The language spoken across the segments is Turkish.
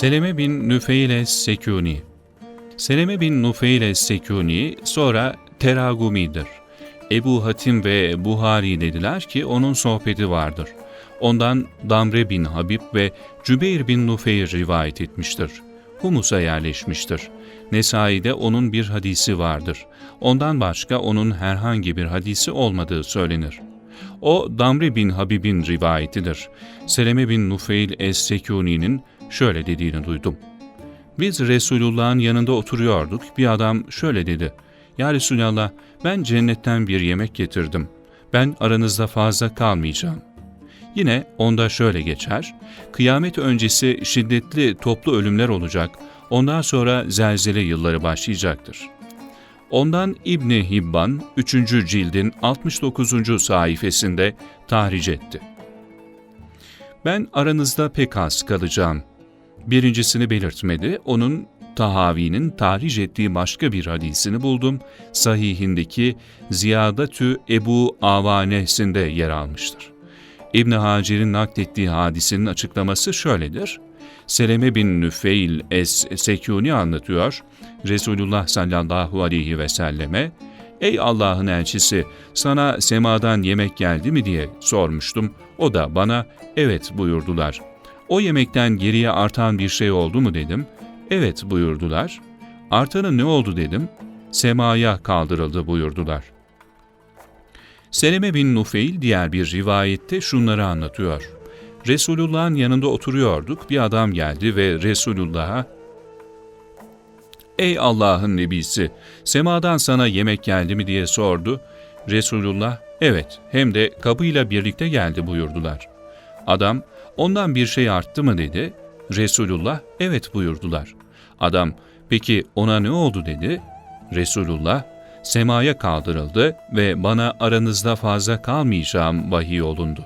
Seleme bin Nüfeil es-Sekuni Seleme bin Nufeil es-Sekuni sonra Teragumi'dir. Ebu Hatim ve Buhari dediler ki onun sohbeti vardır. Ondan Damre bin Habib ve Cübeyr bin Nufeyr rivayet etmiştir. Humus'a yerleşmiştir. Nesai'de onun bir hadisi vardır. Ondan başka onun herhangi bir hadisi olmadığı söylenir. O Damre bin Habib'in rivayetidir. Seleme bin Nufeil es-Sekuni'nin şöyle dediğini duydum. Biz Resulullah'ın yanında oturuyorduk. Bir adam şöyle dedi. Ya Resulallah ben cennetten bir yemek getirdim. Ben aranızda fazla kalmayacağım. Yine onda şöyle geçer. Kıyamet öncesi şiddetli toplu ölümler olacak. Ondan sonra zelzele yılları başlayacaktır. Ondan İbni Hibban 3. cildin 69. sayfasında tahric etti. Ben aranızda pek az kalacağım. Birincisini belirtmedi, onun Tahavi'nin tahric ettiği başka bir hadisini buldum. Sahihindeki Ziyadatü Ebu Avane'sinde yer almıştır. İbn Hacer'in naklettiği hadisenin açıklaması şöyledir. Seleme bin Nüfeil es-Sekuni anlatıyor. Resulullah sallallahu aleyhi ve selleme, Ey Allah'ın elçisi, sana semadan yemek geldi mi diye sormuştum. O da bana, evet buyurdular. O yemekten geriye artan bir şey oldu mu dedim. Evet buyurdular. Artanı ne oldu dedim. Semaya kaldırıldı buyurdular. Seleme bin Nufeil diğer bir rivayette şunları anlatıyor. Resulullah'ın yanında oturuyorduk. Bir adam geldi ve Resulullah'a Ey Allah'ın nebisi, semadan sana yemek geldi mi diye sordu. Resulullah, evet hem de kabıyla birlikte geldi buyurdular. Adam, ondan bir şey arttı mı dedi. Resulullah, evet buyurdular. Adam, peki ona ne oldu dedi. Resulullah, semaya kaldırıldı ve bana aranızda fazla kalmayacağım vahiy olundu.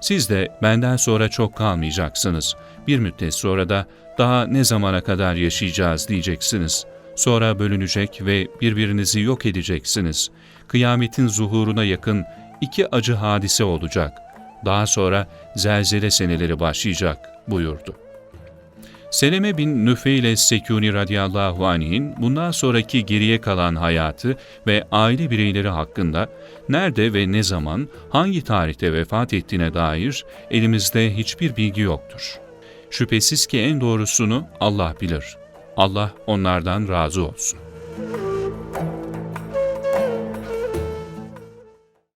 Siz de benden sonra çok kalmayacaksınız. Bir müddet sonra da daha ne zamana kadar yaşayacağız diyeceksiniz. Sonra bölünecek ve birbirinizi yok edeceksiniz. Kıyametin zuhuruna yakın iki acı hadise olacak. Daha sonra zelzele seneleri başlayacak buyurdu. Seleme bin Nüfeil Sekuni radıyallahu anh'in bundan sonraki geriye kalan hayatı ve aile bireyleri hakkında nerede ve ne zaman, hangi tarihte vefat ettiğine dair elimizde hiçbir bilgi yoktur. Şüphesiz ki en doğrusunu Allah bilir. Allah onlardan razı olsun.